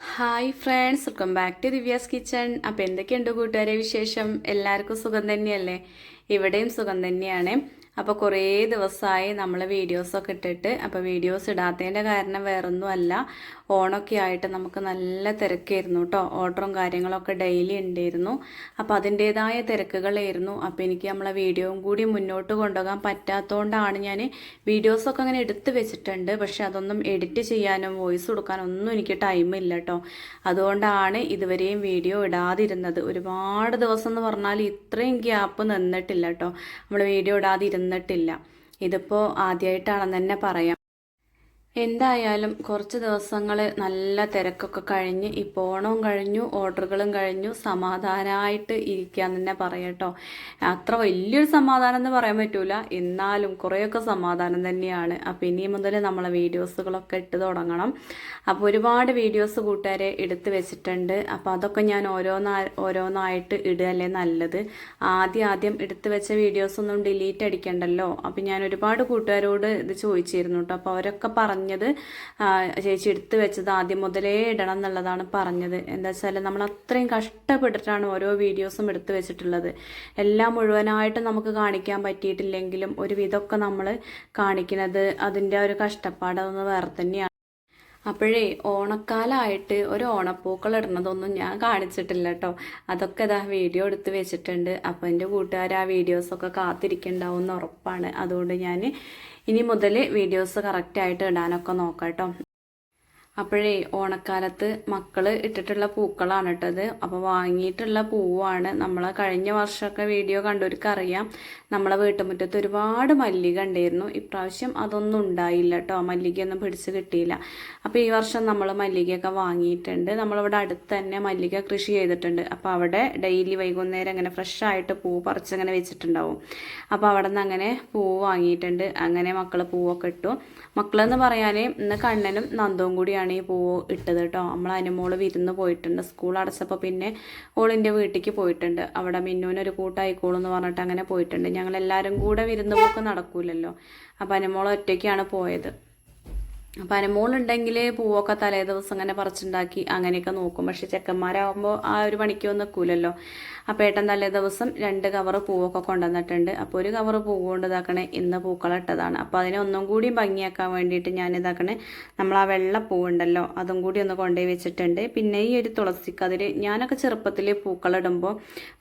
Hi friends welcome back to Divya's kitchen അപ്പോൾ എന്തൊക്കെയുണ്ട് കൂട്ടുകാരെ വിശേഷം? എല്ലാവർക്കും സുഖം തന്നെയല്ലേ? ഇവിടെയും സുഖം തന്നെയാണ്. അപ്പോൾ കുറേ ദിവസമായി നമ്മൾ വീഡിയോസൊക്കെ ഇട്ടിട്ട്. അപ്പോൾ വീഡിയോസ് ഇടാത്തതിന്റെ കാരണം വേറൊന്നുമല്ല. ഓണൊക്കെ ആയിട്ട് നമുക്ക് നല്ല തിരക്കായിരുന്നു കേട്ടോ ഓർഡറും കാര്യങ്ങളൊക്കെ ഡെയിലി ഉണ്ടായിരുന്നു അപ്പോൾ അതിന്റേതായ തിരക്കുകളായിരുന്നു. അപ്പോൾ എനിക്ക് നമ്മളെ വീഡിയോയും കൂടി മുന്നോട്ട് കൊണ്ടുപോകാൻ പറ്റാത്തതുകൊണ്ടാണ് ഞാൻ വീഡിയോസൊക്കെ അങ്ങനെ എടുത്ത് വെച്ചിട്ടുണ്ട്. പക്ഷെ അതൊന്നും എഡിറ്റ് ചെയ്യാനും വോയിസ് കൊടുക്കാനും ഒന്നും എനിക്ക് ടൈമില്ല കേട്ടോ അതുകൊണ്ടാണ് ഇതുവരെയും വീഡിയോ ഇടാതിരുന്നത്. ഒരുപാട് ദിവസം എന്ന് പറഞ്ഞാൽ ഇത്രയും ഗ്യാപ്പ് നിന്നിട്ടില്ല കേട്ടോ നമ്മൾ വീഡിയോ ഇടാതിരുന്നിട്ടില്ല ഇതിപ്പോൾ ആദ്യമായിട്ടാണെന്ന് തന്നെ പറയാം. എന്തായാലും കുറച്ച് ദിവസങ്ങൾ നല്ല തിരക്കൊക്കെ കഴിഞ്ഞ് ഇപ്പോൾ ഓണവും കഴിഞ്ഞു ഓർഡറുകളും കഴിഞ്ഞു സമാധാനമായിട്ട് ഇരിക്കാൻ തന്നെ പറയട്ടോ അത്ര വലിയൊരു സമാധാനം എന്ന് പറയാൻ പറ്റൂല. എന്നാലും കുറേയൊക്കെ സമാധാനം തന്നെയാണ്. അപ്പോൾ ഇനി മുതൽ നമ്മളെ വീഡിയോസുകളൊക്കെ ഇട്ട് തുടങ്ങണം. അപ്പോൾ ഒരുപാട് വീഡിയോസ് കൂട്ടുകാരെ എടുത്ത് വെച്ചിട്ടുണ്ട്. അപ്പോൾ അതൊക്കെ ഞാൻ ഓരോന്നാ ഓരോന്നായിട്ട് ഇടുകയല്ലേ നല്ലത്. ആദ്യം ആദ്യം എടുത്ത് വെച്ച വീഡിയോസൊന്നും ഡിലീറ്റ് അടിക്കണ്ടല്ലോ. അപ്പോൾ ഞാൻ ഒരുപാട് കൂട്ടുകാരോട് ഇത് ചോദിച്ചിരുന്നു കേട്ടോ. അപ്പോൾ അവരൊക്കെ പറഞ്ഞത്. ചേച്ചി എടുത്തു വെച്ചത് ആദ്യം മുതലേ ഇടണം എന്നുള്ളതാണ് പറഞ്ഞത്. എന്താ വെച്ചാൽ നമ്മൾ അത്രയും കഷ്ടപ്പെട്ടിട്ടാണ് ഓരോ വീഡിയോസും എടുത്തു വെച്ചിട്ടുള്ളത്. എല്ലാം മുഴുവനായിട്ട് നമുക്ക് കാണിക്കാൻ പറ്റിയിട്ടില്ലെങ്കിലും ഒരു വിധമൊക്കെ നമ്മൾ കാണിക്കുന്നത് അതിന്റെ ഒരു കഷ്ടപ്പാട് അതൊന്ന് വേറെ തന്നെയാണ്. അപ്പോഴേ ഓണക്കാലമായിട്ട് ഒരു ഓണപ്പൂക്കൾ ഇടണതൊന്നും ഞാൻ കാണിച്ചിട്ടില്ല കേട്ടോ. അതൊക്കെ ഇതാ വീഡിയോ എടുത്ത് വെച്ചിട്ടുണ്ട്. അപ്പോൾ എന്റെ കൂട്ടുകാർ ആ വീഡിയോസൊക്കെ കാത്തിരിക്കുന്നുണ്ടാവും എന്ന് ഉറപ്പാണ്. അതുകൊണ്ട് ഞാൻ ഇനി മുതൽ വീഡിയോസ് കറക്റ്റായിട്ട് ഇടാനൊക്കെ നോക്കാം കേട്ടോ അപ്പോഴേ ഓണക്കാലത്ത് മക്കൾ ഇട്ടിട്ടുള്ള പൂക്കളാണ് ഇട്ടത് അപ്പോൾ വാങ്ങിയിട്ടുള്ള പൂവാണ്. നമ്മൾ കഴിഞ്ഞ വർഷമൊക്കെ വീഡിയോ കണ്ടവർക്ക് അറിയാം. നമ്മളെ വീട്ടുമുറ്റത്ത് ഒരുപാട് മല്ലിക ഉണ്ടായിരുന്നു. ഇപ്രാവശ്യം അതൊന്നും ഉണ്ടായില്ല കേട്ടോ. മല്ലികയൊന്നും പിടിച്ച് കിട്ടിയില്ല. അപ്പോൾ ഈ വർഷം നമ്മൾ മല്ലികയൊക്കെ വാങ്ങിയിട്ടുണ്ട്. നമ്മളിവിടെ അടുത്ത് തന്നെ മല്ലിക കൃഷി ചെയ്തിട്ടുണ്ട്. അപ്പോൾ അവിടെ ഡെയിലി വൈകുന്നേരം അങ്ങനെ ഫ്രഷ് ആയിട്ട് പൂ പറിച്ചങ്ങനെ വെച്ചിട്ടുണ്ടാവും. അപ്പോൾ അവിടെ നിന്ന് അങ്ങനെ പൂ വാങ്ങിയിട്ടുണ്ട്. അങ്ങനെ മക്കൾ പൂവൊക്കെ ഇട്ടു. മക്കളെന്ന് പറയാൻ ഇന്ന് കണ്ണനും നന്ദവും കൂടിയാണ് ഈ പൂവ് ഇട്ടത് കേട്ടോ നമ്മൾ അനുമോൾ വിരുന്ന് പോയിട്ടുണ്ട്. സ്കൂൾ അടച്ചപ്പോൾ പിന്നെ ഓളിന്റെ വീട്ടിലേക്ക് പോയിട്ടുണ്ട്. അവിടെ മിന്നുവിനൊരു കൂട്ടായിക്കോളും എന്ന് പറഞ്ഞിട്ട് അങ്ങനെ പോയിട്ടുണ്ട്. ഞങ്ങൾ എല്ലാവരും കൂടെ വിരുന്ന് പോക്ക് നടക്കൂലല്ലോ. അപ്പോൾ അനുമോൾ ഒറ്റയ്ക്കാണ് പോയത്. അപ്പം അനുമോളുണ്ടെങ്കിൽ പൂവൊക്കെ തലേ ദിവസം അങ്ങനെ പറിച്ചുണ്ടാക്കി അങ്ങനെയൊക്കെ നോക്കും. പക്ഷെ ചെക്കന്മാരാകുമ്പോൾ ആ ഒരു പണിക്കൊന്നും നിൽക്കൂലല്ലോ അപ്പോൾ ഏട്ടൻ തലേ ദിവസം രണ്ട് കവറ് പൂവൊക്കെ കൊണ്ടുവന്നിട്ടുണ്ട്. അപ്പോൾ ഒരു കവറ് പൂവ് കൊണ്ട് ഇതാക്കണേ ഇന്ന് പൂക്കളിട്ടതാണ്. അപ്പോൾ അതിനെ ഒന്നും കൂടി ഭംഗിയാക്കാൻ വേണ്ടിയിട്ട് ഞാൻ ഇതാക്കണേ നമ്മൾ ആ വെള്ള പൂവുണ്ടല്ലോ അതും കൂടി ഒന്ന് കൊണ്ടുപോയി വെച്ചിട്ടുണ്ട്. പിന്നെ ഈ ഒരു തുളസിക്കതിര് ഞാനൊക്കെ ചെറുപ്പത്തിൽ പൂക്കളിടുമ്പോൾ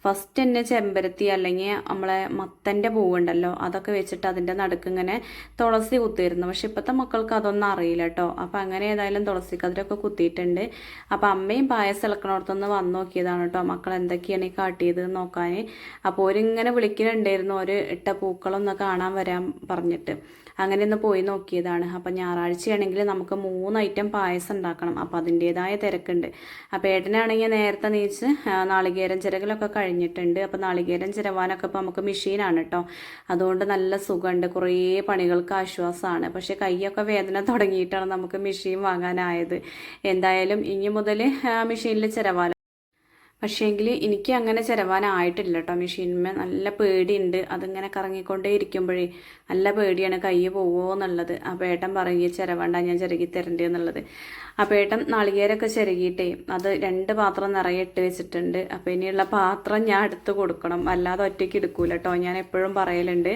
ഫസ്റ്റ് തന്നെ ചെമ്പരത്തി അല്ലെങ്കിൽ നമ്മളെ മത്തന്റെ പൂവുണ്ടല്ലോ അതൊക്കെ വെച്ചിട്ട് അതിന്റെ നടുക്ക് ഇങ്ങനെ തുളസി കുത്തിയിരുന്നു. പക്ഷെ ഇപ്പോഴത്തെ മക്കൾക്ക് അതൊന്നും അറിയില്ല കേട്ടോ അപ്പോൾ അങ്ങനെ ഏതായാലും തുളസിക്കതിരൊക്കെ കുത്തിയിട്ടുണ്ട്. അപ്പോൾ അമ്മയും പായസം ഇളക്കണോടത്തുനിന്ന് വന്ന് നോക്കിയതാണ് കേട്ടോ മക്കൾ എന്തൊക്കെയാണ് ഈ കാട്ടിയത് നോക്കാൻ അപ്പോൾ ഓരിങ്ങനെ വിളിക്കുന്നുണ്ടായിരുന്നു ഒരു ഇട്ട പൂക്കളൊന്ന് കാണാൻ വരാൻ പറഞ്ഞിട്ട്. അങ്ങനെ ഒന്ന് പോയി നോക്കിയതാണ്. അപ്പം ഞായറാഴ്ചയാണെങ്കിൽ നമുക്ക് മൂന്ന് ഐറ്റം പായസം ഉണ്ടാക്കണം. അപ്പം അതിന്റേതായ തിരക്കുണ്ട്. അപ്പോൾ ഏട്ടനാണെങ്കിൽ നേരത്തെ നീച്ച് നാളികേരം ചിരകലൊക്കെ കഴിഞ്ഞിട്ടുണ്ട്. അപ്പോൾ നാളികേരം ചിരവാനൊക്കെ ഇപ്പോൾ നമുക്ക് മെഷീനാണ് കേട്ടോ അതുകൊണ്ട് നല്ല സുഖമുണ്ട്. കുറേ പണികൾക്ക് ആശ്വാസമാണ്. പക്ഷേ കൈയൊക്കെ വേദന തുടങ്ങിയിട്ടാണ് നമുക്ക് മെഷീൻ വാങ്ങാനായത്. എന്തായാലും ഇനി മുതൽ മെഷീനിൽ ചിരവാല പക്ഷേങ്കിൽ എനിക്ക് അങ്ങനെ ചിലവാനായിട്ടില്ല കേട്ടോ. മെഷീനുമേ നല്ല പേടിയുണ്ട്. അതിങ്ങനെ കറങ്ങിക്കൊണ്ടേ ഇരിക്കുമ്പോഴേ നല്ല പേടിയാണ് കൈ പോവോ എന്നുള്ളത്. ആ പേട്ടൻ പറയുക ചിലവേണ്ട ഞാൻ ചിരകി തരണ്ടേ എന്നുള്ളത്. ആ പേട്ടൻ നാളികേരൊക്കെ ചിരകിയിട്ടേ അത് രണ്ട് പാത്രം നിറയെ ഇട്ട് വെച്ചിട്ടുണ്ട്. അപ്പോൾ ഇനിയുള്ള പാത്രം ഞാൻ എടുത്ത് കൊടുക്കണം. അല്ലാതെ ഒറ്റയ്ക്ക് എടുക്കൂല കേട്ടോ. ഞാൻ എപ്പോഴും പറയലുണ്ട്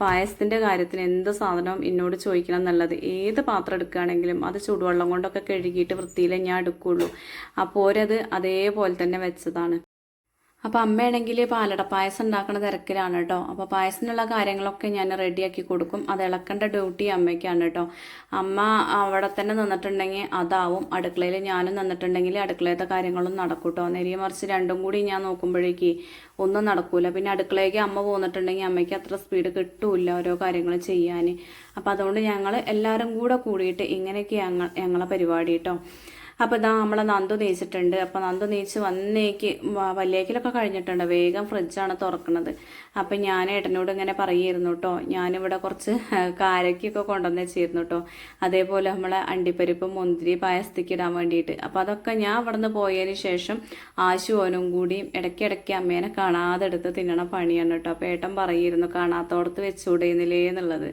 പായസത്തിന്റെ കാര്യത്തിന് എന്ത് സാധനവും എന്നോട് ചോദിക്കണം എന്നുള്ളത്. ഏത് പാത്രം എടുക്കുകയാണെങ്കിലും അത് ചൂടുവെള്ളം കൊണ്ടൊക്കെ കഴുകിയിട്ട് വൃത്തിയിലേ ഞാൻ എടുക്കുള്ളൂ. അപ്പോൾ ഓരത് അതേപോലെ തന്നെ വെച്ചതാണ് അപ്പോൾ അമ്മയാണെങ്കിൽ പാലട പായസം ഉണ്ടാക്കുന്ന തിരക്കിലാണ് കേട്ടോ അപ്പോൾ പായസത്തിനുള്ള കാര്യങ്ങളൊക്കെ ഞാൻ റെഡിയാക്കി കൊടുക്കും. അത് ഇളക്കേണ്ട ഡ്യൂട്ടി അമ്മയ്ക്കാണ് കേട്ടോ അമ്മ അവിടെ തന്നെ നിന്നിട്ടുണ്ടെങ്കിൽ അതാവും. അടുക്കളയിൽ ഞാനും നിന്നിട്ടുണ്ടെങ്കിൽ അടുക്കളയത്തെ കാര്യങ്ങളും നടക്കും കേട്ടോ നേരിയ മറിച്ച് രണ്ടും കൂടി ഞാൻ നോക്കുമ്പോഴേക്ക് ഒന്നും നടക്കൂല. പിന്നെ അടുക്കളയ്ക്ക് അമ്മ പോന്നിട്ടുണ്ടെങ്കിൽ അമ്മയ്ക്ക് അത്ര സ്പീഡ് കിട്ടൂല ഓരോ കാര്യങ്ങൾ ചെയ്യാൻ. അപ്പോൾ അതുകൊണ്ട് ഞങ്ങൾ എല്ലാവരും കൂടെ കൂടിയിട്ട് ഇങ്ങനെയൊക്കെ ഞങ്ങൾ ഞങ്ങളെ പരിപാടി കേട്ടോ അപ്പോൾ ഇതാ നമ്മളെ നന്ദു നീച്ചിട്ടുണ്ട്. അപ്പോൾ നന്ദു നീച്ച് വന്നേക്ക് വല്ലേക്കിലൊക്കെ കഴിഞ്ഞിട്ടുണ്ട്. വേഗം ഫ്രിഡ്ജാണ് തുറക്കുന്നത് അപ്പം ഞാൻ ഏട്ടനോട് ഇങ്ങനെ പറയുമായിരുന്നു കേട്ടോ ഞാനിവിടെ കുറച്ച് കാരക്കൊക്കെ കൊണ്ടുവന്ന് വെച്ചിരുന്നു കേട്ടോ അതേപോലെ നമ്മളെ അണ്ടിപ്പരിപ്പ് മുന്തിരി പായസത്തേക്ക് ഇടാൻ വേണ്ടിയിട്ട്. അപ്പോൾ അതൊക്കെ ഞാൻ അവിടെ നിന്ന് പോയതിന് ശേഷം ആശുവനും കൂടി ഇടയ്ക്കിടയ്ക്ക് അമ്മേനെ കാണാതെ എടുത്ത് തിന്നണ പണിയാണ് കേട്ടോ അപ്പോൾ ഏട്ടൻ പറയുമായിരുന്നു കാണാത്തോടത്ത് വെച്ചുകൂടെയുന്നില്ലേ എന്നുള്ളത്.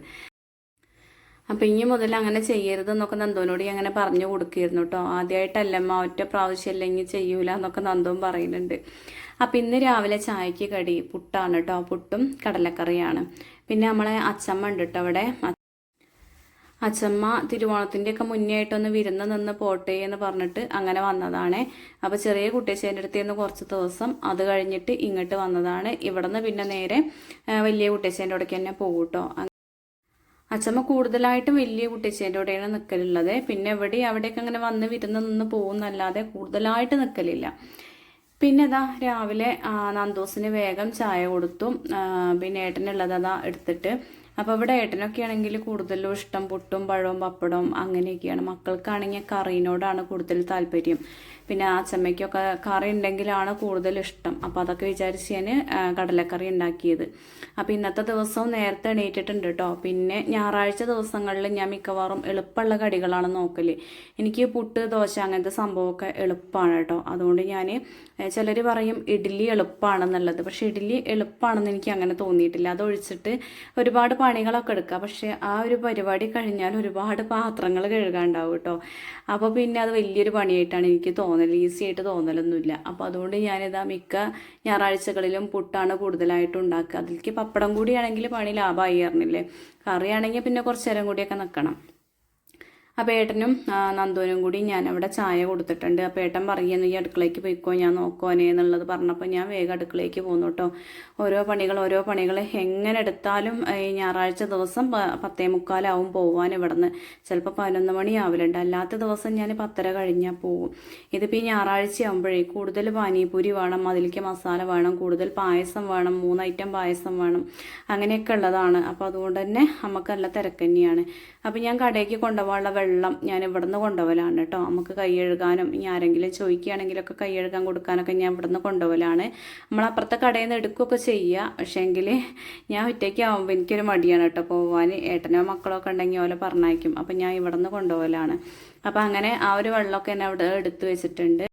അപ്പം ഇനി മുതൽ അങ്ങനെ ചെയ്യരുത് എന്നൊക്കെ നന്ദുവിനോട് അങ്ങനെ പറഞ്ഞു കൊടുക്കുകയായിരുന്നു കേട്ടോ. ആദ്യമായിട്ടല്ലമ്മ ഒറ്റ പ്രാവശ്യം അല്ലെങ്കിൽ ചെയ്യൂല എന്നൊക്കെ നന്ദുവും പറയുന്നുണ്ട്. അപ്പം ഇന്ന് രാവിലെ ചായക്ക് കടി പുട്ടാണ് കേട്ടോ. പുട്ടും കടലക്കറിയാണ്. പിന്നെ നമ്മളെ അച്ചമ്മ ഉണ്ട് കേട്ടോ അവിടെ. അച്ചമ്മ തിരുവോണത്തിന്റെയൊക്കെ മുന്നേ ആയിട്ടൊന്ന് വിരുന്ന് നിന്ന് പോട്ടെ എന്ന് പറഞ്ഞിട്ട് അങ്ങനെ വന്നതാണ്. അപ്പോൾ ചെറിയ കുട്ടിയച്ചേന്റെ അടുത്ത് നിന്ന് കുറച്ച് ദിവസം അത് കഴിഞ്ഞിട്ട് ഇങ്ങോട്ട് വന്നതാണ്. ഇവിടെ നിന്ന് പിന്നെ നേരെ വലിയ കുട്ടിയച്ചേന്റെ അവിടേക്ക് തന്നെ പോകും കേട്ടോ. അച്ചമ്മ കൂടുതലായിട്ടും വലിയ കുട്ടിച്ചേന്റെ കൂടെയാണ് നിൽക്കലുള്ളത് പിന്നെ എവിടെ അവിടെയൊക്കെ അങ്ങനെ വന്ന് വിരുന്ന് നിന്ന് പോകുന്നല്ലാതെ കൂടുതലായിട്ട് നിൽക്കലില്ല പിന്നെ അതാ രാവിലെ നന്ദോസിന് വേഗം ചായ കൊടുത്തു. പിന്നെ ഏട്ടനുള്ളത് അതാ എടുത്തിട്ട് അപ്പോൾ ഇവിടെ ഏട്ടനൊക്കെ ആണെങ്കിൽ കൂടുതലും ഇഷ്ടം പുട്ടും പഴവും പപ്പടവും അങ്ങനെയൊക്കെയാണ്. മക്കൾക്കാണെങ്കിൽ കറീനോടാണ് കൂടുതൽ താല്പര്യം. പിന്നെ ആ അച്ചമ്മയ്ക്കൊക്കെ കറി ഉണ്ടെങ്കിലാണ് കൂടുതൽ ഇഷ്ടം. അപ്പോൾ അതൊക്കെ വിചാരിച്ച് ഞാൻ കടലക്കറി ഉണ്ടാക്കിയത്. അപ്പോൾ ഇന്നത്തെ ദിവസവും നേരത്തെ എണീറ്റിട്ടുണ്ട് കേട്ടോ പിന്നെ ഞായറാഴ്ച ദിവസങ്ങളിൽ ഞാൻ മിക്കവാറും എളുപ്പമുള്ള കടികളാണ് നോക്കൽ എനിക്ക് പുട്ട് ദോശ അങ്ങനത്തെ സംഭവമൊക്കെ എളുപ്പമാണ് കേട്ടോ അതുകൊണ്ട് ഞാൻ ചിലർ പറയും ഇഡ്ഡലി എളുപ്പമാണെന്നുള്ളത്. പക്ഷേ ഇഡ്ഡലി എളുപ്പമാണെന്ന് എനിക്ക് അങ്ങനെ തോന്നിയിട്ടില്ല. അതൊഴിച്ചിട്ട് ഒരുപാട് പണികളൊക്കെ എടുക്കുക. പക്ഷേ ആ ഒരു പരിപാടി കഴിഞ്ഞാൽ ഒരുപാട് പാത്രങ്ങൾ കഴുകാണ്ടാവും കേട്ടോ അപ്പോൾ പിന്നെ അത് വലിയൊരു പണിയായിട്ടാണ് എനിക്ക് തോന്നൽ ഈസി ആയിട്ട് തോന്നലൊന്നുമില്ല. അപ്പോൾ അതുകൊണ്ട് ഞാനിതാ മിക്ക ഞായറാഴ്ചകളിലും പുട്ടാണ് കൂടുതലായിട്ട് ഉണ്ടാക്കുക. അതിലേക്ക് പപ്പടം കൂടിയാണെങ്കിൽ പണി ലാഭമായി അറിഞ്ഞില്ലേ? കറിയാണെങ്കിൽ പിന്നെ കുറച്ച് നേരം കൂടിയൊക്കെ നിൽക്കണം. അപ്പോൾ ഏട്ടനും നന്ദുവിനും കൂടി ഞാൻ അവിടെ ചായ കൊടുത്തിട്ടുണ്ട്. അപ്പോൾ ഏട്ടൻ പറയുന്നു ഈ അടുക്കളയ്ക്ക് പോയിക്കോ ഞാൻ നോക്കോനെ എന്നുള്ളത് പറഞ്ഞപ്പോൾ ഞാൻ വേഗം അടുക്കളയ്ക്ക് പോന്നു കേട്ടോ. ഓരോ പണികൾ ഓരോ പണികൾ എങ്ങനെ എടുത്താലും ഈ ഞായറാഴ്ച ദിവസം പത്തേ മുക്കാലാവും പോവാൻ ഇവിടുന്ന്. ചിലപ്പോൾ പതിനൊന്ന് മണിയാവലുണ്ട് അല്ലാത്ത ദിവസം ഞാൻ പത്തര കഴിഞ്ഞാൽ പോകും ഇതിപ്പോൾ ഈ ഞായറാഴ്ച ആകുമ്പോഴേ കൂടുതൽ പാനിപൂരി വേണം അതിലേക്ക് മസാല വേണം കൂടുതൽ പായസം വേണം മൂന്ന് ഐറ്റം പായസം വേണം. അങ്ങനെയൊക്കെ ഉള്ളതാണ്. അപ്പോൾ അതുകൊണ്ട് തന്നെ നമുക്ക് നല്ല തിരക്ക് തന്നെയാണ്. അപ്പോൾ ഞാൻ കടയ്ക്ക് കൊണ്ടുപോകാനുള്ള വെള്ളം ഞാൻ ഇവിടെ നിന്ന് കൊണ്ടുപോകലാണ് കേട്ടോ. നമുക്ക് കൈ കഴുകാനും ഇനി ആരെങ്കിലും ചോദിക്കുകയാണെങ്കിലൊക്കെ കൈ കഴുകാൻ കൊടുക്കാനൊക്കെ ഞാൻ ഇവിടെ നിന്ന് കൊണ്ടുപോകലാണ്. നമ്മൾ അപ്പുറത്തെ കടയിൽ നിന്ന് എടുക്കുകയൊക്കെ ചെയ്യുക. പക്ഷേങ്കിൽ ഞാൻ ഒറ്റയ്ക്ക് ആകുമ്പോൾ എനിക്കൊരു മടിയാണ് കേട്ടോ പോകാൻ ഏട്ടനോ മക്കളൊക്കെ ഉണ്ടെങ്കിൽ ഓലെ പറഞ്ഞയക്കും. അപ്പോൾ ഞാൻ ഇവിടെ നിന്ന് കൊണ്ടുപോകലാണ്. അപ്പോൾ അങ്ങനെ ആ ഒരു വെള്ളമൊക്കെ എന്നെ അവിടെ എടുത്തു വെച്ചിട്ടുണ്ട്.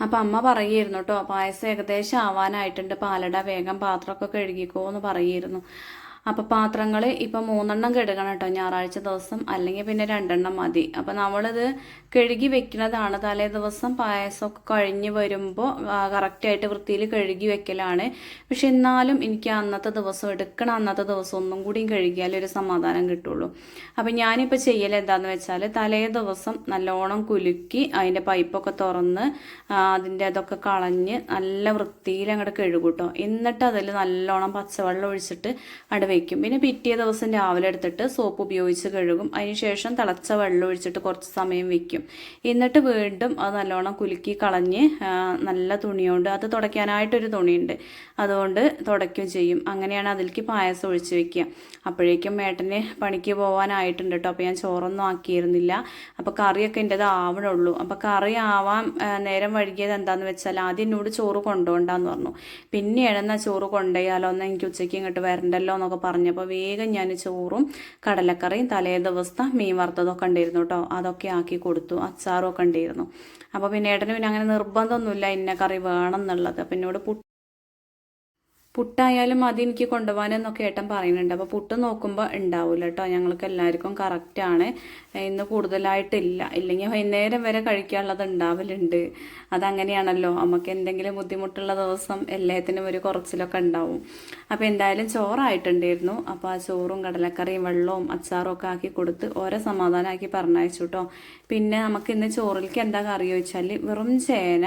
അപ്പം അമ്മ പറയുമായിരുന്നു കേട്ടോ പായസം ഏകദേശം ആവാനായിട്ടുണ്ട്. പാലട വേഗം പാത്രമൊക്കെ കഴുകിക്കോ എന്ന് പറയായിരുന്നു അപ്പം പാത്രങ്ങൾ ഇപ്പം മൂന്നെണ്ണം കഴുകണം കേട്ടോ. ഞായറാഴ്ച ദിവസം അല്ലെങ്കിൽ പിന്നെ രണ്ടെണ്ണം മതി. അപ്പം നമ്മളിത് കഴുകി വെക്കുന്നതാണ്. തലേ ദിവസം പായസമൊക്കെ കഴിഞ്ഞ് വരുമ്പോൾ കറക്റ്റായിട്ട് വൃത്തിയിൽ കഴുകി വെക്കലാണ്. പക്ഷെ എന്നാലും എനിക്ക് അന്നത്തെ ദിവസം എടുക്കണം അന്നത്തെ ദിവസം ഒന്നും കൂടി കഴുകിയാലേ ഒരു സമാധാനം കിട്ടുള്ളൂ. അപ്പം ഞാനിപ്പോൾ ചെയ്യൽ എന്താണെന്ന് വെച്ചാൽ തലേ ദിവസം നല്ലോണം കുലുക്കി അതിന്റെ പൈപ്പൊക്കെ തുറന്ന് അതിന്റെ അതൊക്കെ കളഞ്ഞ് നല്ല വൃത്തിയിൽ അങ്ങോട്ട് കഴുകൂട്ടോ എന്നിട്ട് അതിൽ നല്ലോണം പച്ചവെള്ളം ഒഴിച്ചിട്ട് അവിടെ വെക്കും പിന്നെ പിറ്റേ ദിവസം രാവിലെ എടുത്തിട്ട് സോപ്പ് ഉപയോഗിച്ച് കഴുകും. അതിനുശേഷം തിളച്ച വെള്ളം ഒഴിച്ചിട്ട് കുറച്ച് സമയം വെക്കും. എന്നിട്ട് വീണ്ടും അത് നല്ലോണം കുലുക്കി കളഞ്ഞ് നല്ല തുണിയുണ്ട് അത് തുടയ്ക്കാനായിട്ടൊരു തുണിയുണ്ട്. അതുകൊണ്ട് തുടയ്ക്കുകയും ചെയ്യും. അങ്ങനെയാണ് അതിലേക്ക് പായസം ഒഴിച്ച് വെക്കുക. അപ്പോഴേക്കും മേട്ടന് പണിക്ക് പോകാനായിട്ടുണ്ട് കേട്ടോ അപ്പോൾ ഞാൻ ചോറൊന്നും ആക്കിയിരുന്നില്ല. അപ്പോൾ കറിയൊക്കെ എന്റെത് ആവണുള്ളൂ. അപ്പോൾ കറി ആവാൻ നേരം വഴുകിയത് എന്താന്ന് വെച്ചാൽ ആദ്യം എന്നോട് ചോറ് കൊണ്ടുപോകണ്ടെന്ന് പറഞ്ഞു. പിന്നെയാണ് എന്നാൽ ചോറ് കൊണ്ടുപോയാലോ എന്നാൽ എനിക്ക് ഉച്ചയ്ക്ക് ഇങ്ങോട്ട് വരണ്ടല്ലോ എന്നൊക്കെ പറഞ്ഞപ്പോൾ വേഗം ഞാൻ ചോറും കടലക്കറിയും തലേ ദിവസത്തെ മീൻ വറുത്തതൊക്കെ ഉണ്ടായിരുന്നു കേട്ടോ അതൊക്കെ ആക്കി കൊടുത്തു അച്ചാറും ഒക്കെ ഉണ്ടായിരുന്നു അപ്പോൾ പിന്നെ ഏട്ടന് പിന്നെ അങ്ങനെ നിർബന്ധമൊന്നുമില്ല ഇന്ന കറി വേണം എന്നുള്ളത്. അപ്പം എന്നോട് പുട്ടായാലും മതി എനിക്ക് കൊണ്ടുപോകാനെന്നൊക്കെ ഏട്ടൻ പറയുന്നുണ്ട്. അപ്പോൾ പുട്ട് നോക്കുമ്പോൾ ഉണ്ടാവില്ല കേട്ടോ ഞങ്ങൾക്ക് എല്ലാവർക്കും കറക്റ്റാണ് ഇന്ന് കൂടുതലായിട്ടില്ല. ഇല്ലെങ്കിൽ വൈകുന്നേരം വരെ കഴിക്കാനുള്ളത് ഉണ്ടാവലുണ്ട്. അതങ്ങനെയാണല്ലോ. നമുക്ക് എന്തെങ്കിലും ബുദ്ധിമുട്ടുള്ള ദിവസം എല്ലാത്തിനും ഒരു കുറച്ചിലൊക്കെ ഉണ്ടാവും. അപ്പോൾ എന്തായാലും ചോറായിട്ടുണ്ടായിരുന്നു. അപ്പോൾ ആ ചോറും കടലക്കറിയും വെള്ളവും അച്ചാറും ഒക്കെ ആക്കി കൊടുത്ത് ഓരോ സമാധാനമാക്കി പറഞ്ഞയച്ചു കേട്ടോ പിന്നെ നമുക്ക് ഇന്ന് ചോറിലേക്ക് എന്താ കറി ചോദിച്ചാൽ വെറും ചേന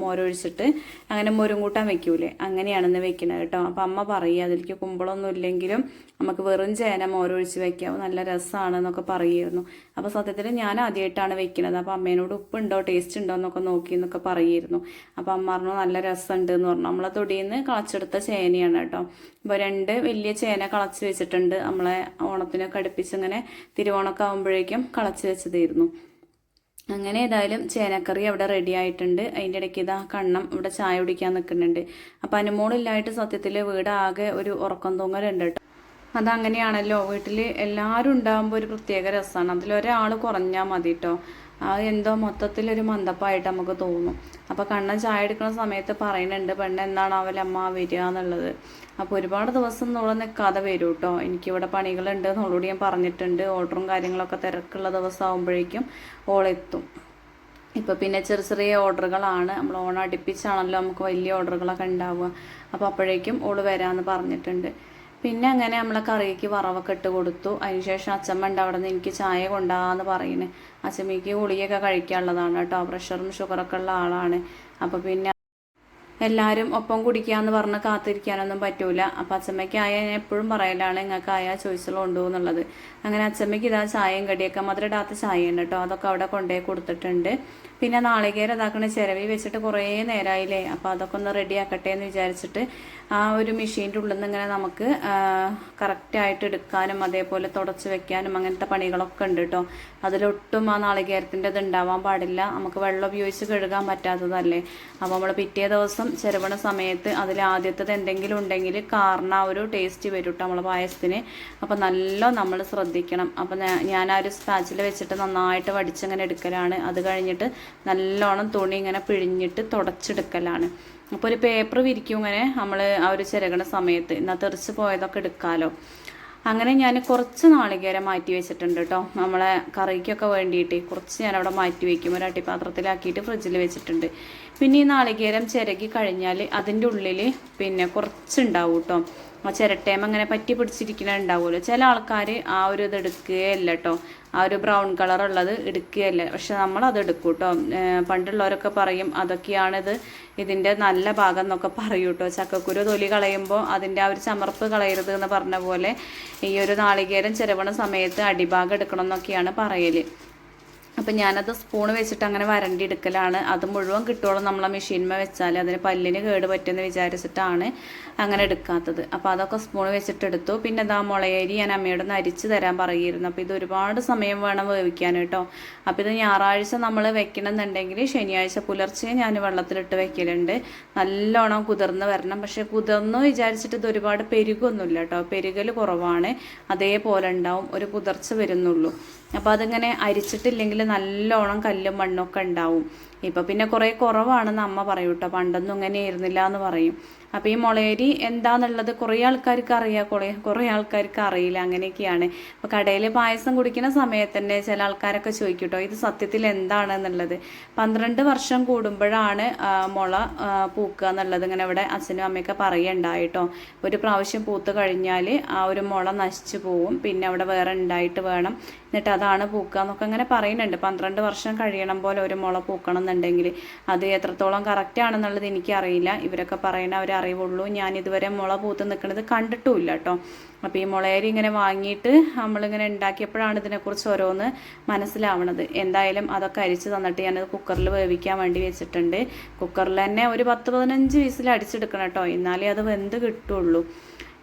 മോരൊഴിച്ചിട്ട് അങ്ങനെ മോരും കൂട്ടാൻ വെക്കൂലേ. അങ്ങനെയാണ് ഇന്ന് വെക്കുന്നത് കേട്ടോ. അപ്പം അമ്മ പറയുക അതിലേക്ക് കുമ്പളൊന്നും ഇല്ലെങ്കിലും നമുക്ക് വെറും ചേന മോരൊഴിച്ച് വെക്കാം നല്ല രസമാണ് എന്നൊക്കെ പറയുമായിരുന്നു അപ്പോൾ സത്യത്തിൽ ഞാൻ ആദ്യമായിട്ടാണ് വെക്കുന്നത്. അപ്പോൾ അമ്മേനോട് ഉപ്പുണ്ടോ? ടേസ്റ്റ് ഉണ്ടോ? എന്നൊക്കെ നോക്കി എന്നൊക്കെ പറയുമായിരുന്നു അപ്പോൾ അമ്മ പറഞ്ഞു നല്ല രസമുണ്ട് എന്ന് പറഞ്ഞു. നമ്മളെ തൊടിയിൽ നിന്ന് കളച്ചെടുത്ത ചേനയാണ് കേട്ടോ. അപ്പോൾ രണ്ട് വലിയ ചേന കളച്ച് വെച്ചിട്ടുണ്ട്. നമ്മളെ ഓണത്തിനൊക്കെ അടുപ്പിച്ച് ഇങ്ങനെ തിരുവോണമൊക്കെ ആകുമ്പോഴേക്കും കളച്ച് വെച്ചതായിരുന്നു. അങ്ങനെ ഏതായാലും ചേനക്കറി അവിടെ റെഡി ആയിട്ടുണ്ട്. അതിന്റെ ഇടയ്ക്ക് ഇതാ കണ്ണം ഇവിടെ ചായ കുടിക്കാൻ നിൽക്കുന്നുണ്ട്. അപ്പം അനുമോളില്ലായിട്ട് സത്യത്തിൽ വീട് ആകെ ഒരു ഉറക്കം തൂങ്ങലുണ്ട് കേട്ടോ. അതങ്ങനെയാണല്ലോ. വീട്ടിൽ എല്ലാവരും ഉണ്ടാകുമ്പോൾ ഒരു പ്രത്യേക രസമാണ് അതിലൊരാൾ കുറഞ്ഞാൽ മതി കേട്ടോ. ആ എന്തോ മൊത്തത്തിലൊരു മന്ദപ്പായിട്ട് നമുക്ക് തോന്നും. അപ്പോൾ കണ്ണൻ ചായ എടുക്കുന്ന സമയത്ത് പറയുന്നുണ്ട് പെണ്ണ് എന്നാണ് അവലമ്മ വരിക എന്നുള്ളത്? അപ്പോൾ ഒരുപാട് ദിവസം നമ്മൾ നിൽക്കാതെ വരും കേട്ടോ എനിക്കിവിടെ പണികളുണ്ട്. എന്നുള്ളൂടെ ഞാൻ പറഞ്ഞിട്ടുണ്ട്. ഓർഡറും കാര്യങ്ങളൊക്കെ തിരക്കുള്ള ദിവസം ആകുമ്പോഴേക്കും ഓളെത്തും ഇപ്പോൾ പിന്നെ ചെറിയ ചെറിയ ഓർഡറുകളാണ്. നമ്മൾ ഓൺ അടുപ്പിച്ചാണല്ലോ നമുക്ക് വലിയ ഓർഡറുകളൊക്കെ ഉണ്ടാവുക. അപ്പോൾ അപ്പോഴേക്കും ഓൾ വരാമെന്ന് പറഞ്ഞിട്ടുണ്ട്. പിന്നെ അങ്ങനെ നമ്മളെ കറിക്ക് വറവൊക്കെ ഇട്ട് കൊടുത്തു. അതിനുശേഷം അച്ചമ്മ ഉണ്ട് അവിടെ നിന്ന് എനിക്ക് ചായ കൊണ്ടാന്ന് പറയുന്നത് അച്ചമ്മയ്ക്ക് ഗുളികയൊക്കെ കഴിക്കാനുള്ളതാണ് കേട്ടോ. പ്രഷറും ഷുഗറൊക്കെ ഉള്ള ആളാണ്. അപ്പോൾ പിന്നെ എല്ലാവരും ഒപ്പം കുടിക്കാന്ന് പറഞ്ഞ് കാത്തിരിക്കാനൊന്നും പറ്റൂല. അപ്പം അച്ചമ്മയ്ക്കായ ഞാൻ എപ്പോഴും പറയലാണ് നിങ്ങൾക്ക് ആയ ചോയ്സുകൾ ഉണ്ടോ എന്നുള്ളത്. അങ്ങനെ അച്ചമ്മയ്ക്ക് ഇതാ ചായയും കടിയൊക്കെ മധുരടാത്ത ചായ ഉണ്ട് കേട്ടോ. അതൊക്കെ അവിടെ കൊണ്ടുപോയി കൊടുത്തിട്ടുണ്ട്. പിന്നെ നാളികേരം ഇതാക്കണ ചിരവി വെച്ചിട്ട് കുറേ നേരമായില്ലേ അപ്പോൾ അതൊക്കെ ഒന്ന് റെഡി ആക്കട്ടെ എന്ന് വിചാരിച്ചിട്ട് ആ ഒരു മെഷീന്റെ ഉള്ളിൽ നിന്ന് ഇങ്ങനെ നമുക്ക് കറക്റ്റായിട്ട് എടുക്കാനും അതേപോലെ തുടച്ച് വെക്കാനും അങ്ങനത്തെ പണികളൊക്കെ ഉണ്ട് കേട്ടോ അതിലൊട്ടും ആ നാളികേരത്തിന്റെ ഇത് ഉണ്ടാവാൻ പാടില്ല. നമുക്ക് വെള്ളം ഉപയോഗിച്ച് കഴുകാൻ പറ്റാത്തതല്ലേ? അപ്പോൾ നമ്മൾ പിറ്റേ ദിവസം ചിരവണ സമയത്ത് അതിൽ ആദ്യത്തത് എന്തെങ്കിലും ഉണ്ടെങ്കിൽ കാരണം ആ ഒരു ടേസ്റ്റ് വരും കേട്ടോ നമ്മളെ പായസത്തിന്. അപ്പോൾ നല്ല നമ്മൾ ശ്രദ്ധിക്കണം. അപ്പോൾ ഞാൻ ആ ഒരു സ്പാച്ചിൽ വെച്ചിട്ട് നന്നായിട്ട് വടിച്ചങ്ങനെ എടുക്കലാണ്. അത് കഴിഞ്ഞിട്ട് നല്ലോണം തുണി ഇങ്ങനെ പിഴിഞ്ഞിട്ട് തുടച്ചെടുക്കലാണ്. അപ്പോൾ ഒരു പേപ്പർ വിരിക്കും ഇങ്ങനെ നമ്മൾ ആ ഒരു ചിരകണ സമയത്ത്. എന്നാൽ തെറിച്ച് പോയതൊക്കെ എടുക്കാമല്ലോ അങ്ങനെ ഞാൻ കുറച്ച് നാളികേരം മാറ്റി വെച്ചിട്ടുണ്ട് കേട്ടോ നമ്മളെ കറിക്കൊക്കെ വേണ്ടിയിട്ട് കുറച്ച് ഞാൻ അവിടെ മാറ്റി വയ്ക്കും ഒരു അട്ടിപ്പാത്രത്തിലാക്കിയിട്ട് ഫ്രിഡ്ജിൽ വെച്ചിട്ടുണ്ട്. പിന്നെ ഈ നാളികേരം ചിരകി കഴിഞ്ഞാൽ അതിന്റെ ഉള്ളിൽ പിന്നെ കുറച്ചുണ്ടാവും കേട്ടോ ആ ചിരട്ടേമ അങ്ങനെ പറ്റി പിടിച്ചിരിക്കുന്ന ഉണ്ടാവുമല്ലോ. ചില ആൾക്കാർ ആ ഒരു ഇത് എടുക്കുകയല്ല കേട്ടോ ആ ഒരു ബ്രൗൺ കളർ ഉള്ളത് എടുക്കുകയല്ല. പക്ഷെ അത് എടുക്കും കേട്ടോ പണ്ടുള്ളവരൊക്കെ പറയും അതൊക്കെയാണിത് ഇതിന്റെ നല്ല ഭാഗം എന്നൊക്കെ പറയൂ കേട്ടോ. ചക്കക്കുരു തൊലി കളയുമ്പോൾ അതിന്റെ ആ ഒരു ചമർപ്പ് കളയരുത് എന്ന് പറഞ്ഞ പോലെ ഈ ഒരു നാളികേരം ചിരവണ സമയത്ത് അടിഭാഗം എടുക്കണം എന്നൊക്കെയാണ് പറയൽ അപ്പം ഞാനത് സ്പൂൺ വെച്ചിട്ട് അങ്ങനെ വരണ്ടി എടുക്കലാണ് അത് മുഴുവൻ കിട്ടുവോളം നമ്മളെ മെഷീൻമേ വെച്ചാൽ അതിന് പല്ലിന് കേട് പറ്റുമെന്ന് വിചാരിച്ചിട്ടാണ് അങ്ങനെ എടുക്കാത്തത്. അപ്പോൾ അതൊക്കെ സ്പൂൺ വെച്ചിട്ട് എടുത്തു. പിന്നെ ഇതാ മുളയരി ഞാൻ അമ്മയോട് നരിച്ച് തരാൻ പറയുമായിരുന്നു അപ്പോൾ ഇത് ഒരുപാട് സമയം വേണം വേവിക്കാൻ കേട്ടോ. അപ്പോൾ ഇത് ഞായറാഴ്ച നമ്മൾ വെക്കണമെന്നുണ്ടെങ്കിൽ ശനിയാഴ്ച പുലർച്ചെ ഞാൻ വെള്ളത്തിലിട്ട് വെക്കലുണ്ട്. നല്ലോണം കുതിർന്ന് വരണം. പക്ഷേ കുതിർന്നു വിചാരിച്ചിട്ട് ഇത് ഒരുപാട് പെരുകൊന്നുമില്ല കേട്ടോ. പെരുകൽ കുറവാണ്. അതേപോലെ ഉണ്ടാവും. ഒരു കുതിർച്ച വരുന്നുള്ളൂ. അപ്പോൾ അതിങ്ങനെ അരിച്ചിട്ടില്ലെങ്കിൽ നല്ലോണം കല്ലും മണ്ണൊക്കെ ഉണ്ടാവും. ഇപ്പോൾ പിന്നെ കുറേ കുറവാണെന്ന് അമ്മ പറയും കേട്ടോ പണ്ടൊന്നും ഇങ്ങനെ ആയിരുന്നില്ല എന്ന് പറയും. അപ്പോൾ ഈ മുളയരി എന്താണെന്നുള്ളത് കുറേ ആൾക്കാർക്ക് അറിയാം കുറേ കുറേ ആൾക്കാർക്ക് അറിയില്ല അങ്ങനെയൊക്കെയാണ്. അപ്പോൾ കടയിൽ പായസം കുടിക്കുന്ന സമയത്ത് തന്നെ ചില ആൾക്കാരൊക്കെ ചോദിക്കും കേട്ടോ ഇത് സത്യത്തിൽ എന്താണെന്നുള്ളത്? പന്ത്രണ്ട് വർഷം കൂടുമ്പോഴാണ് മുള പൂക്കുക എന്നുള്ളത് ഇങ്ങനെ ഇവിടെ അച്ഛനും അമ്മയൊക്കെ പറയുണ്ടായിട്ടോ ഒരു പ്രാവശ്യം പൂത്ത് കഴിഞ്ഞാൽ ആ ഒരു മുള നശിച്ചു പോവും പിന്നെ അവിടെ വേറെ ഉണ്ടായിട്ട് വേണം. എന്നിട്ട് അതാണ് പൂക്കുക എന്നൊക്കെ അങ്ങനെ പറയുന്നുണ്ട്. പന്ത്രണ്ട് വർഷം കഴിയണം പോലെ ഒരു മുള പൂക്കണം എന്നുണ്ടെങ്കിൽ അത് എത്രത്തോളം കറക്റ്റ് ആണെന്നുള്ളത് എനിക്കറിയില്ല. ഇവരൊക്കെ പറയുന്ന ഒരു അറിവുള്ളൂ. ഇതുവരെ മുള പൂത്ത് നിൽക്കുന്നത് കണ്ടിട്ടുമില്ല കേട്ടോ. അപ്പോൾ ഈ മുളയരി ഇങ്ങനെ വാങ്ങിയിട്ട് നമ്മളിങ്ങനെ ഉണ്ടാക്കിയപ്പോഴാണ് ഇതിനെക്കുറിച്ച് ഓരോന്ന് മനസ്സിലാവണത്. എന്തായാലും അതൊക്കെ അരിച്ച് തന്നിട്ട് ഞാനത് കുക്കറിൽ വേവിക്കാൻ വേണ്ടി വെച്ചിട്ടുണ്ട്. കുക്കറിൽ തന്നെ ഒരു പത്ത് പതിനഞ്ച് വിസിൽ അടിച്ചെടുക്കണം കേട്ടോ. എന്നാലേ അത് വെന്ത് കിട്ടുള്ളൂ.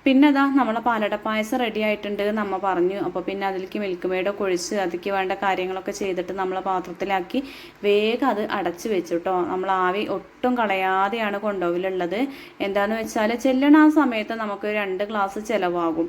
പിന്നെ അതാ നമ്മളെ പാലട പായസം റെഡി ആയിട്ടുണ്ട് നമ്മ പറഞ്ഞു. അപ്പോൾ പിന്നെ അതിലേക്ക് മിൽക്ക് മെയ്ഡൊക്കെ ഒഴിച്ച് അതിലേക്ക് വേണ്ട കാര്യങ്ങളൊക്കെ ചെയ്തിട്ട് നമ്മളെ പാത്രത്തിലാക്കി വേഗം അത് അടച്ചു വെച്ചു കേട്ടോ നമ്മൾ ആവി ഒട്ടും കളയാതെയാണ് കൊണ്ടുപോകലുള്ളത്. എന്താണെന്ന് വെച്ചാൽ ചെല്ലണ ആ സമയത്ത് നമുക്ക് രണ്ട് ഗ്ലാസ് ചിലവാകും.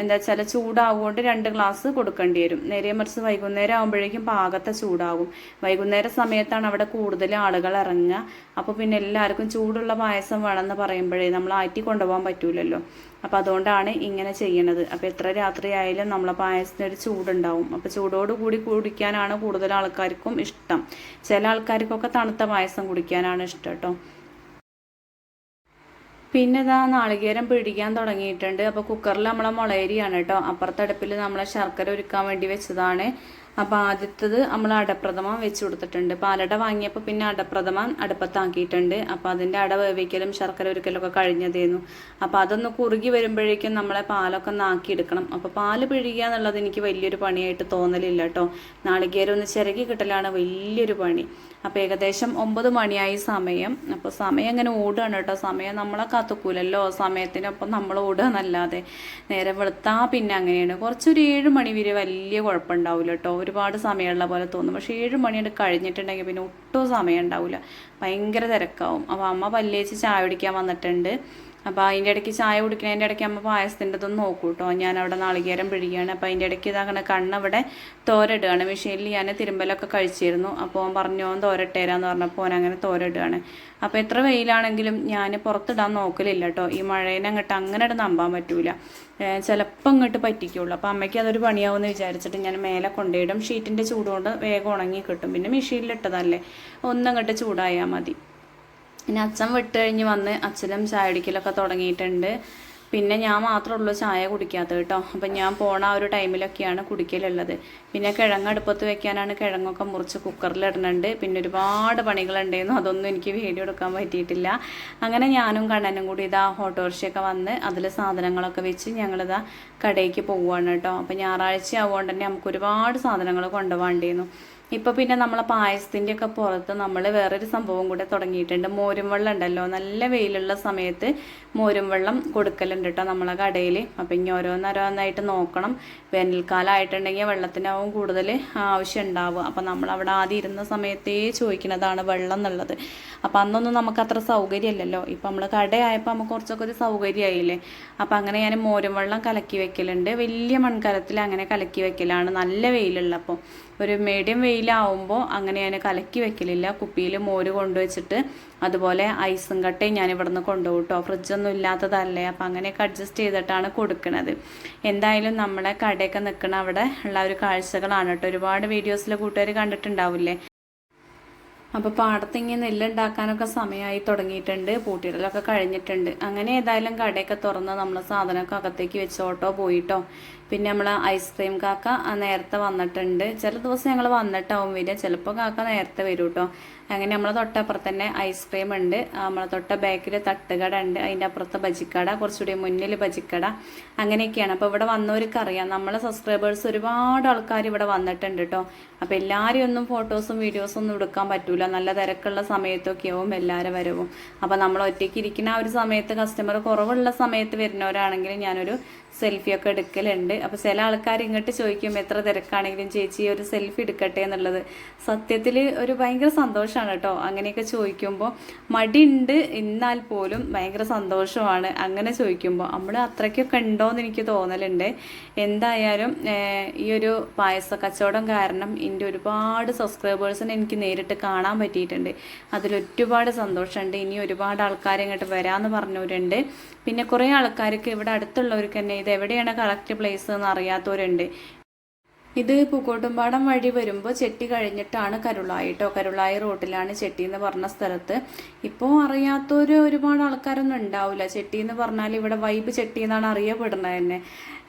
എന്താ വെച്ചാൽ ചൂടാവുകൊണ്ട് രണ്ട് ഗ്ലാസ് കൊടുക്കേണ്ടി വരും. നേരെ മറിച്ച് വൈകുന്നേരം ആകുമ്പോഴേക്കും പാകത്തെ ചൂടാകും. വൈകുന്നേര സമയത്താണ് അവിടെ കൂടുതൽ ആളുകൾ ഇറങ്ങുക. അപ്പോൾ പിന്നെ എല്ലാവർക്കും ചൂടുള്ള പായസം വേണമെന്ന് പറയുമ്പോഴേ നമ്മൾ ആറ്റി കൊണ്ടുപോകാൻ പറ്റൂലല്ലോ. അപ്പോൾ അതുകൊണ്ടാണ് ഇങ്ങനെ ചെയ്യണത്. അപ്പോൾ എത്ര രാത്രിയായാലും നമ്മളെ പായസത്തിന് ഒരു ചൂടുണ്ടാവും. അപ്പോൾ ചൂടോട് കൂടി കുടിക്കാനാണ് കൂടുതൽ ആൾക്കാർക്കും ഇഷ്ടം. ചില ആൾക്കാർക്കൊക്കെ തണുത്ത പായസം കുടിക്കാനാണ് ഇഷ്ടം കേട്ടോ. പിന്നെ ഇതാ നാളികേരം പിടിക്കാൻ തുടങ്ങിയിട്ടുണ്ട്. അപ്പോൾ കുക്കറിൽ നമ്മളെ മുളയരിയാണ് കേട്ടോ. അപ്പുറത്തെ അടുപ്പിൽ നമ്മളെ ശർക്കര ഒരുക്കാൻ വേണ്ടി വെച്ചതാണ്. അപ്പോൾ ആദ്യത്തത് നമ്മൾ അടപ്രഥമ വെച്ച് കൊടുത്തിട്ടുണ്ട്. പാലട വാങ്ങിയപ്പോൾ പിന്നെ അടപ്രഥമ അടുപ്പത്താക്കിയിട്ടുണ്ട്. അപ്പോൾ അതിന്റെ അട വേവിക്കലും ശർക്കര ഒരുക്കലൊക്കെ കഴിഞ്ഞതേന്നു. അപ്പോൾ അതൊന്ന് കുറുകി വരുമ്പോഴേക്കും നമ്മളെ പാലൊക്കെ ഒന്ന് ആക്കിയെടുക്കണം അപ്പോൾ പാൽ പിഴിയുക എന്നുള്ളത് എനിക്ക് വലിയൊരു പണിയായിട്ട് തോന്നലില്ല കേട്ടോ നാളികേരം ഒന്ന് ചിരകി കിട്ടലാണ് വലിയൊരു പണി. അപ്പോൾ ഏകദേശം ഒമ്പത് മണിയായി സമയം. അപ്പോൾ സമയം അങ്ങനെ ഓടുകയാണ് കേട്ടോ സമയം നമ്മളെ കാത്തുക്കൂലല്ലോ. സമയത്തിനൊപ്പം നമ്മൾ ഓടുക എന്നല്ലാതെ നേരെ വെളുത്താ പിന്നെ അങ്ങനെയാണ്. കുറച്ചൊരു ഏഴ് മണി വരെ വലിയ കുഴപ്പമുണ്ടാവില്ല കേട്ടോ ഒരുപാട് സമയമുള്ള പോലെ തോന്നും. പക്ഷേ ഏഴ് മണിയുടെ കഴിഞ്ഞിട്ടുണ്ടെങ്കിൽ പിന്നെ ഒട്ടും സമയം ഉണ്ടാവില്ല ഭയങ്കര തിരക്കാവും. അപ്പോൾ അമ്മ പല്ലേച്ച് ചായ കുടിക്കാൻ വന്നിട്ടുണ്ട്. അപ്പോൾ അതിന്റെ ഇടയ്ക്ക് ചായ കുടിക്കുന്നതിന്റെ ഇടയ്ക്ക് അമ്മ പായസത്തിന്റെ ഇതൊന്നും നോക്കൂ കേട്ടോ ഞാൻ അവിടെ നാളികേരം പിഴിയുകയാണ്. അപ്പോൾ അതിന്റെ ഇടയ്ക്ക് ഇതാകണ കണ്ണവിടെ തോരയിടുകയാണ് മെഷീനിൽ ഞാൻ തിരുമ്പലൊക്കെ കഴിച്ചിരുന്നു. അപ്പോൾ ഓൻ പറഞ്ഞു ഓൻ തോരട്ടേരാന്ന് പറഞ്ഞപ്പോൾ ഓൻ അങ്ങനെ തോരയിടുകയാണ് അപ്പോൾ എത്ര വെയിലാണെങ്കിലും ഞാൻ പുറത്തിടാൻ നോക്കലില്ല കേട്ടോ ഈ മഴേനെ അങ്ങോട്ട് അങ്ങനെ നമ്പാൻ പറ്റൂല. ചിലപ്പോൾ അങ്ങോട്ട് പറ്റിക്കുള്ളൂ. അപ്പോൾ അമ്മയ്ക്ക് അതൊരു പണിയാവുമെന്ന് വിചാരിച്ചിട്ട് ഞാൻ മേലെ കൊണ്ടുപോയിടും. ഷീറ്റിന്റെ ചൂടുകൊണ്ട് വേഗം ഉണങ്ങി കിട്ടും. പിന്നെ മെഷീനിലിട്ടതല്ലേ? ഒന്നങ്ങോട്ട് ചൂടായാൽ മതി. പിന്നെ അച്ഛൻ വിട്ട് കഴിഞ്ഞ് വന്ന് അച്ഛനും ചായ അടിക്കലൊക്കെ തുടങ്ങിയിട്ടുണ്ട്. പിന്നെ ഞാൻ മാത്രമേ ഉള്ളൂ ചായ കുടിക്കാത്തത് കേട്ടോ. അപ്പം ഞാൻ പോണ ആ ഒരു ടൈമിലൊക്കെയാണ് കുടിക്കലുള്ളത്. പിന്നെ കിഴങ്ങ് അടുപ്പത്ത് വെക്കാനാണ് കിഴങ്ങൊക്കെ മുറിച്ച് കുക്കറിൽ ഇടുന്നുണ്ട് പിന്നെ ഒരുപാട് പണികളുണ്ടായിരുന്നു. അതൊന്നും എനിക്ക് വീഡിയോ എടുക്കാൻ പറ്റിയിട്ടില്ല. അങ്ങനെ ഞാനും കണ്ണനും കൂടി ഇതാ ഓട്ടോറിക്ഷയൊക്കെ വന്ന് അതിൽ സാധനങ്ങളൊക്കെ വെച്ച് ഞങ്ങളിതാ കടയിലേക്ക് പോവുകയാണ് കേട്ടോ. അപ്പം ഞായറാഴ്ച ആവുകൊണ്ട് തന്നെ നമുക്ക് ഒരുപാട് സാധനങ്ങൾ കൊണ്ടുപോകേണ്ടിയിരുന്നു ഇപ്പൊ പിന്നെ നമ്മളെ പായസത്തിന്റെ ഒക്കെ പുറത്ത് നമ്മൾ വേറൊരു സംഭവം കൂടെ തുടങ്ങിയിട്ടുണ്ട്. മോരും വെള്ളം ഉണ്ടല്ലോ നല്ല വെയിലുള്ള സമയത്ത് മോരും വെള്ളം കൊടുക്കലുണ്ട് കേട്ടോ നമ്മളെ കടയിൽ അപ്പം ഇനി ഓരോന്നോരോന്നായിട്ട് നോക്കണം. വേനൽക്കാലമായിട്ടുണ്ടെങ്കിൽ വെള്ളത്തിനാവും കൂടുതൽ ആവശ്യം ഉണ്ടാവുക. അപ്പം നമ്മൾ അവിടെ ആദ്യം ഇരുന്ന സമയത്തേ ചോദിക്കുന്നതാണ് വെള്ളം എന്നുള്ളത്. അപ്പം അന്നൊന്നും നമുക്ക് അത്ര സൗകര്യമല്ലല്ലോ. ഇപ്പം നമ്മൾ കടയായപ്പോൾ നമുക്ക് കുറച്ചൊക്കെ ഒരു സൗകര്യമായില്ലേ അപ്പം അങ്ങനെ ഞാൻ മോരും വെള്ളം കലക്കി വെക്കലുണ്ട്. വലിയ മൺകലത്തിൽ അങ്ങനെ കലക്കി വെക്കലാണ് നല്ല വെയിലുള്ളപ്പോൾ ഒരു മീഡിയം വെയിലാവുമ്പോൾ അങ്ങനെ ഞാൻ കലക്കി വെക്കലില്ല. കുപ്പിയിൽ മോര് കൊണ്ടുവച്ചിട്ട് അതുപോലെ ഐസും കട്ടയും ഞാൻ ഇവിടുന്ന് കൊണ്ടുപോകും കേട്ടോ ഫ്രിഡ്ജൊന്നും ഇല്ലാത്തതല്ലേ. അപ്പം അങ്ങനെയൊക്കെ അഡ്ജസ്റ്റ് ചെയ്തിട്ടാണ് കൊടുക്കുന്നത് എന്തായാലും നമ്മുടെ കടയൊക്കെ നിൽക്കണ അവിടെ ഉള്ള ഒരു കാഴ്ചകളാണ് കേട്ടോ. ഒരുപാട് വീഡിയോസിൽ കൂട്ടുകാർ കണ്ടിട്ടുണ്ടാവില്ലേ? അപ്പോൾ പാടത്ത് ഇങ്ങനെ നെല്ലുണ്ടാക്കാനൊക്കെ സമയമായി തുടങ്ങിയിട്ടുണ്ട്. പൂട്ടിയിടലൊക്കെ കഴിഞ്ഞിട്ടുണ്ട്. അങ്ങനെ ഏതായാലും കടയൊക്കെ തുറന്ന് നമ്മൾ സാധനമൊക്കെ അകത്തേക്ക് വെച്ചോട്ടോ പോയിട്ടോ. പിന്നെ നമ്മൾ ഐസ്ക്രീം കാക്ക നേരത്തെ വന്നിട്ടുണ്ട്. ചില ദിവസം ഞങ്ങൾ വന്നിട്ടാവും വരിക. ചിലപ്പോൾ കാക്ക നേരത്തെ വരും കേട്ടോ അങ്ങനെ നമ്മളെ തൊട്ടപ്പുറത്ത് തന്നെ ഐസ്ക്രീം ഉണ്ട്. നമ്മളെ തൊട്ട ബാക്കിൽ തട്ടുകട ഉണ്ട്. അതിന്റെ അപ്പുറത്തെ ബജിക്കട കുറച്ചുകൂടി മുന്നിൽ ബജിക്കട. അങ്ങനെയൊക്കെയാണ്. അപ്പോൾ ഇവിടെ വന്നവർക്ക് അറിയാം നമ്മളെ സബ്സ്ക്രൈബേഴ്സ് ഒരുപാട് ആൾക്കാർ ഇവിടെ വന്നിട്ടുണ്ട് കേട്ടോ അപ്പോൾ എല്ലാവരും ഒന്നും ഫോട്ടോസും വീഡിയോസും ഒന്നും എടുക്കാൻ പറ്റൂല. നല്ല തിരക്കുള്ള സമയത്തൊക്കെ ആവും എല്ലാവരും വരവും. അപ്പോൾ നമ്മൾ ഒറ്റയ്ക്ക് ഇരിക്കുന്ന ആ ഒരു സമയത്ത് കസ്റ്റമർ കുറവുള്ള സമയത്ത് വരുന്നവരാണെങ്കിൽ ഞാനൊരു സെൽഫിയൊക്കെ എടുക്കലുണ്ട്. അപ്പോൾ ചില ആൾക്കാർ ഇങ്ങോട്ട് ചോദിക്കും എത്ര തിരക്കാണെങ്കിലും ചേച്ചി ഒരു സെൽഫി എടുക്കട്ടെ എന്നുള്ളത് സത്യത്തിൽ ഒരു ഭയങ്കര സന്തോഷമാണ് കേട്ടോ. അങ്ങനെയൊക്കെ ചോദിക്കുമ്പോൾ മടിയുണ്ട്. എന്നാൽ പോലും ഭയങ്കര സന്തോഷമാണ്. അങ്ങനെ ചോദിക്കുമ്പോൾ നമ്മൾ അത്രയ്ക്കൊക്കെ ഉണ്ടോയെന്ന് എനിക്ക് തോന്നലുണ്ട്. എന്തായാലും ഈ ഒരു പായസ കച്ചവടം കാരണം എന്റെ ഒരുപാട് സബ്സ്ക്രൈബേഴ്സിനെ എനിക്ക് നേരിട്ട് കാണാൻ പറ്റിയിട്ടുണ്ട്. അതിലൊരുപാട് സന്തോഷമുണ്ട്. ഇനി ഒരുപാട് ആൾക്കാർ ഇങ്ങോട്ട് വരാമെന്ന് പറഞ്ഞവരുണ്ട്. പിന്നെ കുറേ ആൾക്കാർക്ക് ഇവിടെ അടുത്തുള്ളവർക്ക് തന്നെ ഇത് എവിടെയാണ് കറക്റ്റ് പ്ലേസ് എന്ന് അറിയാത്തവരുണ്ട്. ഇത് പൂക്കോട്ടുംപാടം വഴി വരുമ്പോൾ ചെട്ടി കഴിഞ്ഞിട്ടാണ് കരുളായി കേട്ടോ കരുളായി റോട്ടിലാണ് ചെട്ടി എന്ന് പറഞ്ഞ സ്ഥലത്ത്. ഇപ്പോൾ അറിയാത്തവർ ഒരുപാട് ആൾക്കാരൊന്നും ഉണ്ടാവില്ല ചെട്ടി എന്ന് പറഞ്ഞാൽ ഇവിടെ വൈബ് ചെട്ടി എന്നാണ് അറിയപ്പെടുന്നത് തന്നെ.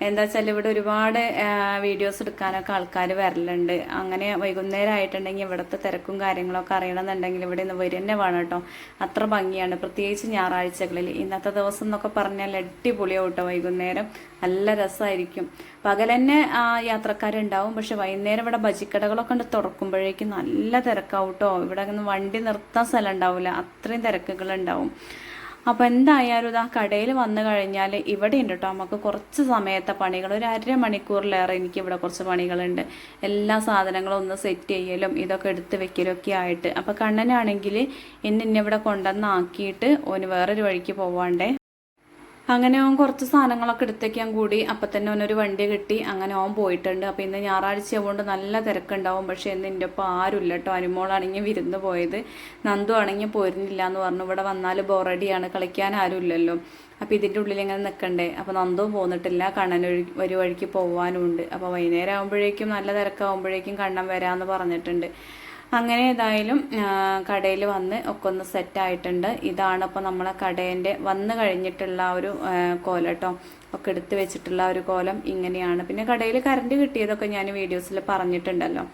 എന്താ വെച്ചാൽ ഇവിടെ ഒരുപാട് വീഡിയോസ് എടുക്കാനൊക്കെ ആൾക്കാർ വരലുണ്ട്. അങ്ങനെ വൈകുന്നേരം ആയിട്ടുണ്ടെങ്കിൽ ഇവിടുത്തെ തിരക്കും കാര്യങ്ങളൊക്കെ അറിയണമെന്നുണ്ടെങ്കിൽ ഇവിടെ നിന്ന് വരുന്നേ വേണം കേട്ടോ. അത്ര ഭംഗിയാണ്. പ്രത്യേകിച്ച് ഞായറാഴ്ചകളിൽ ഇന്നത്തെ ദിവസം എന്നൊക്കെ പറഞ്ഞാൽ അടിപൊളിയാവും കേട്ടോ വൈകുന്നേരം. നല്ല രസമായിരിക്കും പകൽ തന്നെ യാത്രക്കാരുണ്ടാവും. പക്ഷെ വൈകുന്നേരം ഇവിടെ ബജിക്കടകളൊക്കെ ഉണ്ട് തുറക്കുമ്പോഴേക്കും നല്ല തിരക്കാവും കേട്ടോ ഇവിടെ വണ്ടി നിർത്താൻ സ്ഥലം ഉണ്ടാവില്ല അത്രയും തിരക്കുകൾ ഉണ്ടാവും അപ്പോൾ എന്തായാലും ഇത് ആ കടയിൽ വന്നു കഴിഞ്ഞാൽ ഇവിടെ ഉണ്ട് കേട്ടോ നമുക്ക് കുറച്ച് സമയത്തെ പണികൾ. ഒരു അര മണിക്കൂറിലേറെ എനിക്ക് ഇവിടെ കുറച്ച് പണികളുണ്ട്. എല്ലാ സാധനങ്ങളും ഒന്ന് സെറ്റ് ചെയ്യലും ഇതൊക്കെ എടുത്ത് വെക്കലൊക്കെ ആയിട്ട്. അപ്പോൾ കണ്ണനാണെങ്കിൽ ഇന്ന് ഇന്നിവിടെ കൊണ്ടുവന്നാക്കിയിട്ട് ഓന് വേറൊരു വഴിക്ക് പോവാണ്ടേ. അങ്ങനെ ഓൻ കുറച്ച് സാധനങ്ങളൊക്കെ എടുത്തേക്കാൻ കൂടി. അപ്പം തന്നെ ഓനൊരു വണ്ടി കിട്ടി. അങ്ങനെ ഓൻ പോയിട്ടുണ്ട്. അപ്പം ഇന്ന് ഞായറാഴ്ച ആവുകൊണ്ട് നല്ല തിരക്കുണ്ടാവും. പക്ഷേ ഇന്ന് എന്റെ ഒപ്പം ആരുമില്ല കേട്ടോ. അനുമോളാണെങ്കിൽ വിരുന്ന് പോയത്. നന്ദു ആണെങ്കിൽ പോരുന്നില്ല എന്ന് പറഞ്ഞു. ഇവിടെ വന്നാൽ ബോറടിയാണ് കളിക്കാൻ ആരുമില്ലല്ലോ. അപ്പോൾ ഇതിന്റെ ഉള്ളിൽ ഇങ്ങനെ നിൽക്കണ്ടേ. അപ്പോൾ നന്ദു പോന്നിട്ടില്ല. കണ്ണൻ ഒരു വഴിക്ക് പോകാനുമുണ്ട് അപ്പോൾ വൈകുന്നേരം ആകുമ്പോഴേക്കും നല്ല തിരക്കാവുമ്പോഴേക്കും കണ്ണൻ വരാമെന്ന് പറഞ്ഞിട്ടുണ്ട്. അങ്ങനെ ഏതായാലും കടയിൽ വന്ന് ഒക്കെ ഒന്ന് സെറ്റായിട്ടുണ്ട് ഇതാണ് ഇപ്പോൾ നമ്മളെ കടേന്റെ വന്നു കഴിഞ്ഞിട്ടുള്ള ഒരു കോല കേട്ടോ ഒക്കെ എടുത്ത് വെച്ചിട്ടുള്ള ഒരു കോലം ഇങ്ങനെയാണ്. പിന്നെ കടയിൽ കറണ്ട് കിട്ടിയതൊക്കെ ഞാൻ വീഡിയോസിൽ പറഞ്ഞിട്ടുണ്ടല്ലോ.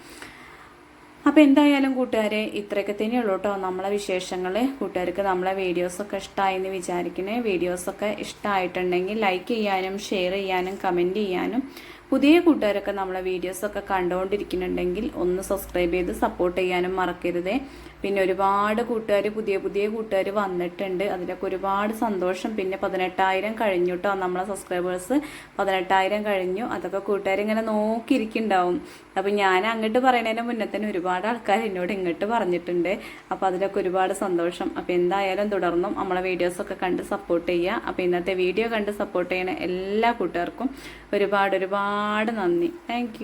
അപ്പോൾ എന്തായാലും കൂട്ടുകാരെ ഇത്രയൊക്കെ തന്നെയുള്ളൂ കേട്ടോ നമ്മളെ വിശേഷങ്ങൾ. കൂട്ടുകാർക്ക് നമ്മളെ വീഡിയോസൊക്കെ ഇഷ്ടമായെന്ന് വിചാരിക്കണേ. വീഡിയോസൊക്കെ ഇഷ്ടമായിട്ടുണ്ടെങ്കിൽ ലൈക്ക് ചെയ്യാനും ഷെയർ ചെയ്യാനും കമന്റ് ചെയ്യാനും. പുതിയ കൂട്ടുകാരൊക്കെ നമ്മളെ വീഡിയോസൊക്കെ കണ്ടുകൊണ്ടിരിക്കുന്നുണ്ടെങ്കിൽ ഒന്ന് സബ്സ്ക്രൈബ് ചെയ്ത് സപ്പോർട്ട് ചെയ്യാനും മറക്കരുതേ. പിന്നെ ഒരുപാട് കൂട്ടുകാർ പുതിയ പുതിയ കൂട്ടുകാർ വന്നിട്ടുണ്ട്. അതിലൊക്കെ ഒരുപാട് സന്തോഷം. പിന്നെ പതിനെട്ടായിരം കഴിഞ്ഞു കേട്ടോ നമ്മളെ സബ്സ്ക്രൈബേഴ്സ് പതിനെട്ടായിരം കഴിഞ്ഞു. അതൊക്കെ കൂട്ടുകാർ ഇങ്ങനെ നോക്കിയിരിക്കുന്നുണ്ടാവും. അപ്പം ഞാൻ അങ്ങോട്ട് പറയുന്നതിന് മുന്നേ തന്നെ ഒരുപാട് ആൾക്കാർ എന്നോട് ഇങ്ങോട്ട് പറഞ്ഞിട്ടുണ്ട്. അപ്പോൾ അതിലൊക്കെ ഒരുപാട് സന്തോഷം. അപ്പോൾ എന്തായാലും തുടർന്നും നമ്മളെ വീഡിയോസൊക്കെ കണ്ട് സപ്പോർട്ട് ചെയ്യുക. അപ്പോൾ ഇന്നത്തെ വീഡിയോ കണ്ട് സപ്പോർട്ട് ചെയ്യണ എല്ലാ കൂട്ടുകാർക്കും ഒരുപാട് ഒരുപാട് നന്ദി. താങ്ക്